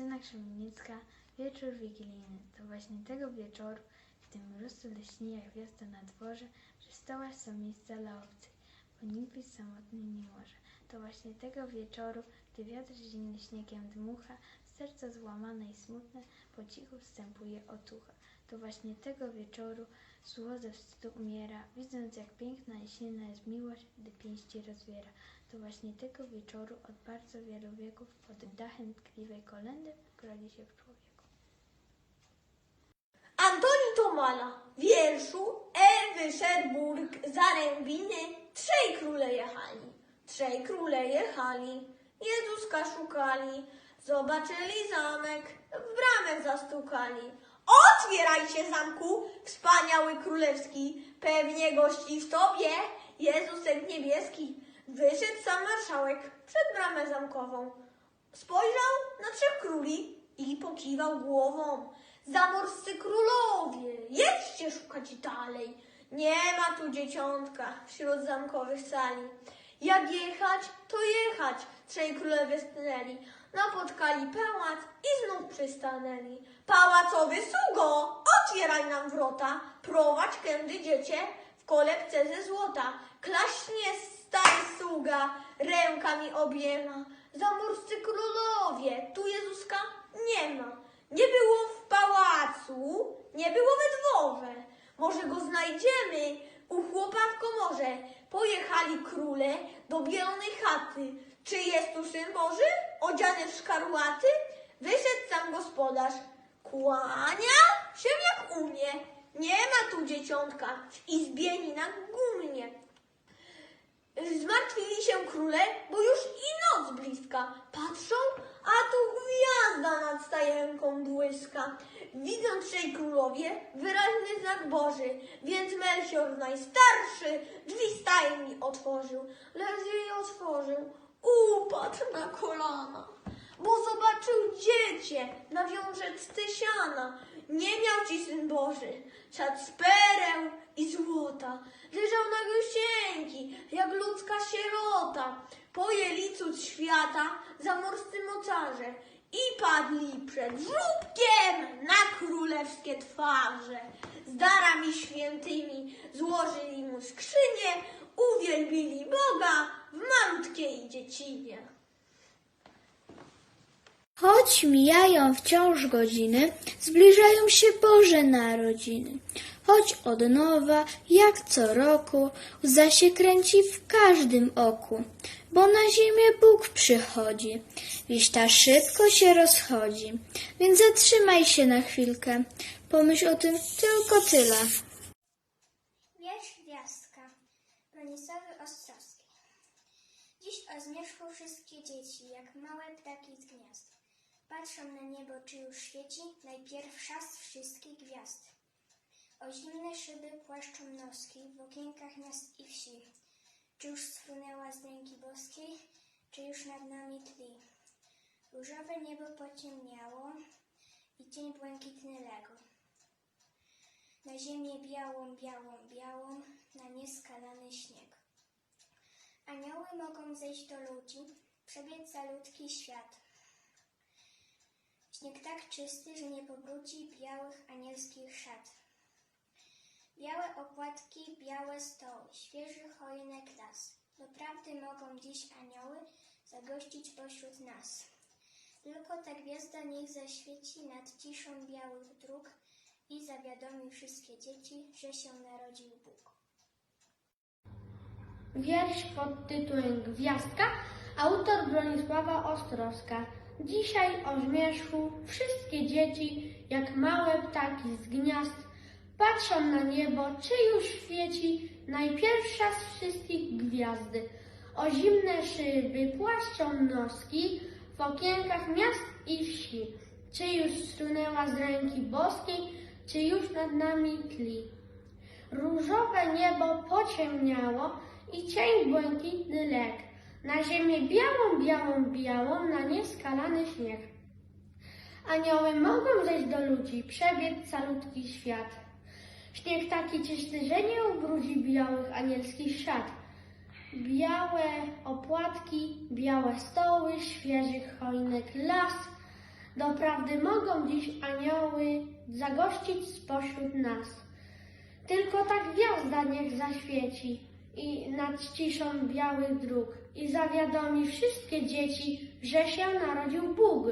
Krystyna Krzemieniecka, wieczór wigilijny. To właśnie tego wieczoru, gdy mróz leśnieje jak gwiazda na dworze, przy stołach są miejsca dla obcych, bo nikt być samotny nie może. To właśnie tego wieczoru, gdy wiatr zimny śniegiem dmucha, serce złamane i smutne, po cichu wstępuje otucha. To właśnie tego wieczoru zło ze wstydu umiera, widząc jak piękna i silna jest miłość, gdy pięści rozwiera. To właśnie tego wieczoru od bardzo wielu wieków pod dachem tkliwej kolendy grodzi się w człowieku. Antoni Tomala, wierszu Ewy Szerburg, Zarębiny, trzej króle jechali, trzej króle jechali, Jezuska szukali, zobaczyli zamek, w bramę zastukali. Otwierajcie zamku, wspaniały królewski, pewnie gości w tobie, Jezusek niebieski. Wyszedł sam marszałek przed bramę zamkową. Spojrzał na trzech króli i pokiwał głową. Zamorscy królowie, jedźcie szukać dalej. Nie ma tu dzieciątka wśród zamkowych sali. Jak jechać, to jechać, trzej królowie stanęli. Napotkali pałac i znów przystanęli. Pałacowy sługo, otwieraj nam wrota, prowadź kędy dziecię w kolebce ze złota. Klaśnie stary sługa, rękami objema. Zamorscy królowie, tu Jezuska nie ma. Nie było w pałacu, nie było we dworze. Może go znajdziemy u chłopa w komorze. Pojechali króle do bielonej chaty. Czy jest tu syn Boży, odziany w szkarłaty? Wyszedł sam gospodarz. Kłania się jak umie. Nie ma tu dzieciątka w izbieni na gumnie. Zmartwili się króle, bo już i noc bliska. Patrzą, a tu gwiazda nad stajenką błyska. Widzą trzej królowie wyraźny znak Boży, więc Melchior najstarszy drzwi stajni otworzył. Lecz jej otworzył, upadł na kolana, bo zobaczył dziecię na wiążeczce siana. Nie miał ci syn Boży, siadł z pereł i złota. Leżał na gęsienki, jak ludzka sierota. Pojęli cud świata zamorscy mocarze i padli przed żółbkiem na królewskie twarze. Z darami świętymi złożyli mu skrzynię, uwielbili Boga w malutkiej dziecinie. Choć mijają wciąż godziny, zbliżają się Boże Narodziny. Choć od nowa, jak co roku, łza się kręci w każdym oku, bo na ziemię Bóg przychodzi. Wieś ta szybko się rozchodzi, więc zatrzymaj się na chwilkę, pomyśl o tym tylko tyle. Wiersz Gwiazdka Bronisławy Ostrowskiej Dziś o zmierzchu wszystkie dzieci, jak małe ptaki z gniazd. Patrzą na niebo, czy już świeci najpierwsza z wszystkich gwiazd. O zimne szyby płaszczą noski w okienkach miast i wsi. Czy już sfrunęła z ręki boskiej, czy już nad nami tli. Różowe niebo pociemniało i cień błękitny legł. Na ziemię białą, białą, białą, na nieskalany śnieg. Anioły mogą zejść do ludzi, przebiec za ludzki świat. Śnieg tak czysty, że nie pobrudzi białych anielskich szat. Białe opłatki, białe stoły, świeży choinek las. Doprawdy mogą dziś anioły zagościć pośród nas. Tylko ta gwiazda niech zaświeci nad ciszą białych dróg i zawiadomi wszystkie dzieci, że się narodził Bóg. Wiersz pod tytułem Gwiazdka, autor Bronisława Ostrowska. Dzisiaj o zmierzchu wszystkie dzieci, jak małe ptaki z gniazd, patrzą na niebo, czy już świeci najpierwsza z wszystkich gwiazdy. O zimne szyby płaszczą noski w okienkach miast i wsi. Czy już strunęła z ręki boskiej, czy już nad nami tli. Różowe niebo pociemniało i cień błękitny lek. Na ziemię białą, białą, białą, na nieskalany śnieg. Anioły mogą zejść do ludzi, przebiec calutki świat. Śnieg taki czysty, że nie ubrudzi białych anielskich szat. Białe opłatki, białe stoły, świeżych choinek las. Doprawdy mogą dziś anioły zagościć spośród nas. Tylko ta gwiazda niech zaświeci i nad ciszą białych dróg i zawiadomi wszystkie dzieci, że się narodził Bóg.